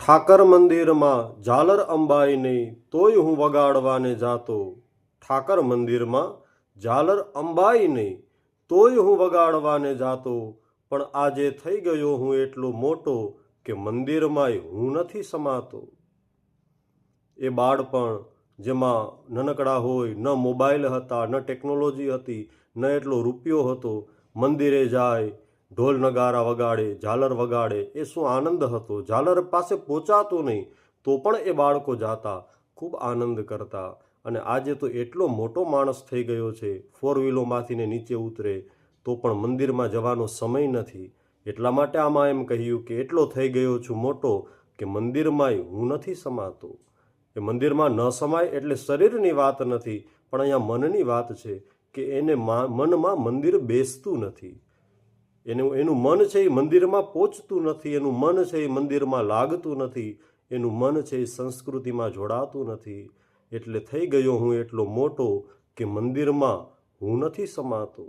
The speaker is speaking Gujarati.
ઠાકર મંદિરમાં ઝાલર અંબાઈ નહીં તોય હું વગાડવાને જાતો. ઠાકર મંદિરમાં ઝાલર અંબાઈ નહીં તોય હું વગાડવાને જાતો. પણ આજે થઈ ગયો હું એટલો મોટો કે મંદિરમાંય હું નથી સમાતો. એ બાળપણ જેમાં નનકડા હોય, ન મોબાઈલ હતા, ન ટેકનોલોજી હતી, ન એટલો રૂપિયો હતો, મંદિરે જાય ઢોલ નગારા વગાડે, ઝાલર વગાડે, એ શું આનંદ હતો? ઝાલર પાસે પહોંચાતું નહીં, તો પણ એ બાળકો જાતા, ખૂબ આનંદ કરતા. અને આજે તો એટલો મોટો માણસ થઈ ગયો છે ફોર વ્હીલોમાંથી ને નીચે ઉતરે, તો પણ મંદિરમાં જવાનો સમય નથી. એટલા માટે આમાં એમ કહ્યું કે એટલો થઈ ગયો છું મોટો કે મંદિરમાંય હું નથી સમાતો. એ મંદિરમાં ન સમાય એટલે શરીરની વાત નથી, પણ અહીંયા મનની વાત છે કે એને મનમાં મંદિર બેસતું નથી. એનું એનું મન છે એ મંદિરમાં પહોંચતું નથી, એનું મન છે એ મંદિરમાં લાગતું નથી, એનું મન છે એ સંસ્કૃતિમાં જોડાતું નથી. એટલે થઈ ગયો હું એટલો મોટો કે મંદિરમાં હું નથી સમાતો.